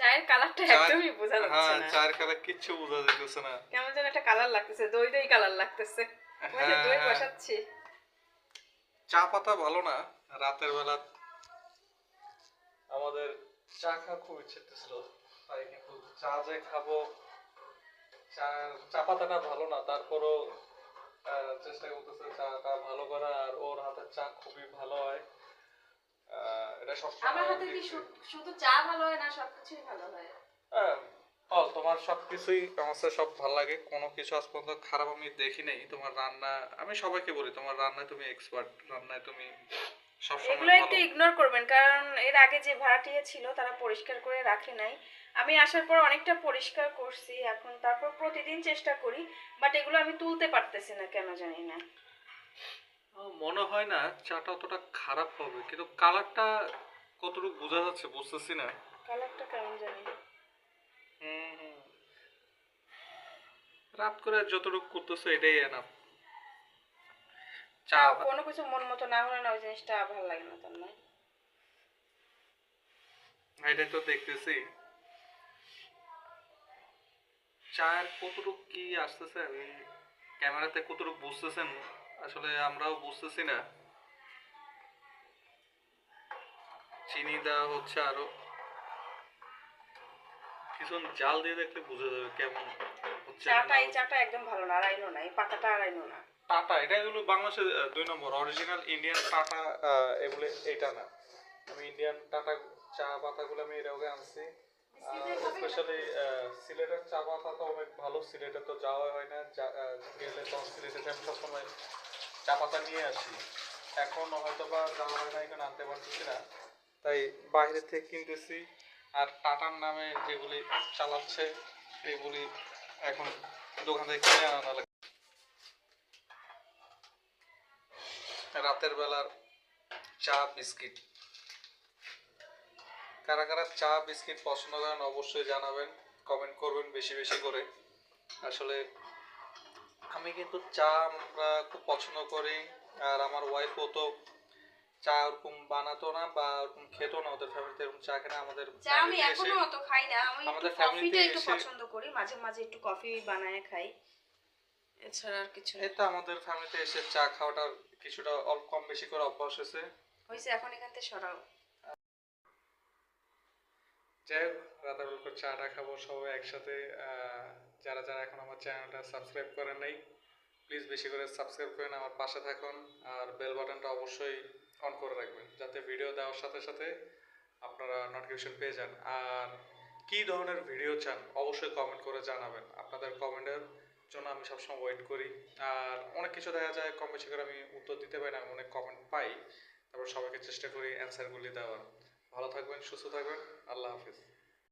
চায়ের কালারটা একদমই বোঝা যাচ্ছে হ্যাঁ না। চায়ের কালার কিচ্ছু বোঝা যাইতেছে না। কেমন যেন একটা কালার লাগতেছে দই দই কালার লাগতেছে। ওই যে দই হ্যাঁ। বসাচ্ছি। চা পাতা ভালো না রাতের বেলা আমাদের চা খাওয়া খুব ইচ্ছে ছিল তাই কিন্তু চা যে খাব চা চা পাতাটা ভালো না তারপরও চেষ্টা করতেছে চাটা ভালো করা আর ওর হাতের চা খুবই ভালো হয়। এটা সবসময় আমার হাতে কি শুধু চা ভালো হয় না সবকিছুই ভালো হয়? হ্যাঁ তোমার সবকিছুই আমার সব ভালো লাগে। কোনো কিছু আজ পর্যন্ত খারাপ আমি দেখি নাই। তোমার রান্না আমি সবাইকে বলি তোমার রান্নায় তুমি এক্সপার্ট রান্নায় তুমি এগুলো একটু ইগনোর করবেন কারণ এর আগে যে ভাড়াটিয়া ছিল তারা পরিষ্কার করে রাখে নাই। আমি আসার পর অনেকটা পরিষ্কার করছি এখন তারপর প্রতিদিন চেষ্টা করি বাট এগুলো আমি তুলতে পারতেছি না কেন জানি না। মনে হয় না চাটা অতটা খারাপ হবে কিন্তু কালারটা কতটুকু বোঝা যাচ্ছে বুঝতেছি না। কালারটা কেমন জানি। রাত করে যতটুকু করতেছো এটাই এনাফ চা কোনো কিছু মন মতো না হলে না ওই জিনিসটা ভালো লাগে না তার নয় এটাই তো দেখতেছি। চায়ের কতটুকু কি আসতেছে? আমি ক্যামেরাতে কতটুকু বুঝতেছেন? আসলে আমরাও বুঝতেছি না। চিনি দেওয়া হচ্ছে আরও। জাল দিয়ে দেখলে বোঝা যাবে কেমন হচ্ছে চাটা এই চাটা একদম ভালো না আড়াইনো না এই পাতাটা আড়াইনো না। টাটা এটা এগুলো বাংলাদেশের দুই নম্বর অরিজিনাল ইন্ডিয়ান টাটা এগুলো এইটা না। আমি ইন্ডিয়ান টাটা চা পাতাগুলো আমি এর আগে আনছি। স্পেশালি সিলেটের চা পাতা তো অনেক ভালো সিলেটে তো যাওয়া হয় না। গেলে তো সিলেটে সবসময়। চা পাতা নিয়ে আসি। এখন হয়তো বা যাওয়া হয় এখানে আনতে পারতেছি না। তাই বাইরে থেকে কিনতেছি। আর টাটার নামে যেগুলি চালাচ্ছে এগুলি এখন দোকান থেকে কিনে আনা লাগে। রাতের বেলার চা, বিস্কিট। কারা কারা চা, বিস্কিট পছন্দ করেন অবশ্যই জানাবেন। কমেন্ট করবেন বেশি বেশি করে। আসলে আমি কিন্তু চা আমরা খুব পছন্দ করি। আর আমার ওয়াইফও তো চা ওরকম বানাতো না বা ওরকম খেতো না ওদের ফ্যামিলিতে এরকম চা খেলে আমাদের চা আমি এখনও অত খাই না আমি আমাদের family-তে একটু পছন্দ করি মাঝে মাঝে একটু কফি বানায় খাই। এছাড়া আর কিছু তো আমাদের ফ্যামিলিতে এসে চা খাওয়াটার কিছুটা অল্প কম বেশি করে অভ্যাস হয়েছে। হয়েছে এখন এখান থেকে সরাও। যাই হোক রাতের বেলা চাটা খাব সবাই একসাথে আহ, যারা যারা এখন আমার চ্যানেলটা সাবস্ক্রাইব করেন নাই প্লিজ বেশি করে সাবস্ক্রাইব করেন, আমার পাশে থাকুন আর বেল বাটনটা অবশ্যই অন করে রাখবেন, যাতে ভিডিও দেওয়ার সাথে সাথে আপনারা নোটিফিকেশন পেয়ে যান। আর কী ধরনের ভিডিও চান অবশ্যই কমেন্ট করে জানাবেন। আপনাদের কমেন্টের জন্য আমি সবসময় ওয়েট করি। আর অনেক কিছু দেখা যায়, কম বেশি করে আমি উত্তর দিতে পারি না, আমি অনেক কমেন্ট পাই। তারপর সবাইকে চেষ্টা করি অ্যান্সারগুলি দেওয়ার। ভালো থাকবেন, সুস্থ থাকবেন, আল্লাহ হাফিজ।